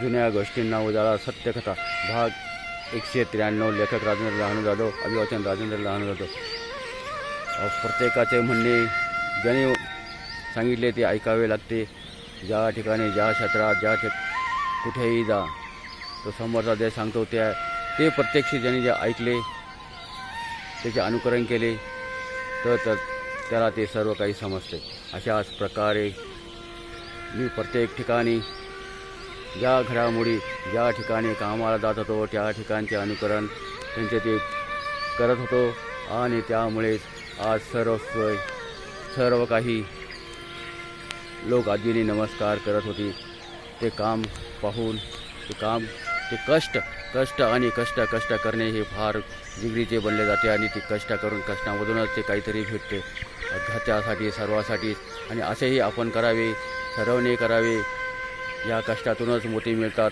जुन्या गोष्टींना उजाळा सत्यकथा भाग एकशे त्र्याण्णव लेखक राजेंद्र लहानू जाधव अभिवाचन राजेंद्र लहानू जाधव. प्रत्येकाचे म्हणणे ज्याने सांगितले ते ऐकावे लागते. ज्या ठिकाणी ज्या क्षेत्रात ज्या ठिक कुठेही जा तो समोरचा जे सांगतो त्या ते प्रत्यक्ष ज्यांनी जे ऐकले त्याचे अनुकरण केले तर तर त्याला ते सर्व काही समजते. अशाच प्रकारे मी प्रत्येक ठिकाणी ज्या घडामोडी ज्या ठिकाणी कामाला जात होतो त्या ठिकाणचे अनुकरण त्यांचे ते करत होतो आणि त्यामुळेच आज सर्व सर्व काही लोक आजीने नमस्कार करत होती. ते काम पाहून ते काम ते कष्ट कष्ट आणि कष्ट कष्ट करणे हे फार जिगरीचे बनले जाते आणि ते कष्ट करून कष्टामधूनच ते काहीतरी भेटते. घरच्यासाठी सर्वासाठी आणि असेही आपण करावे सर्वांनी करावे या कष्टातूनच मोठी मिळतात.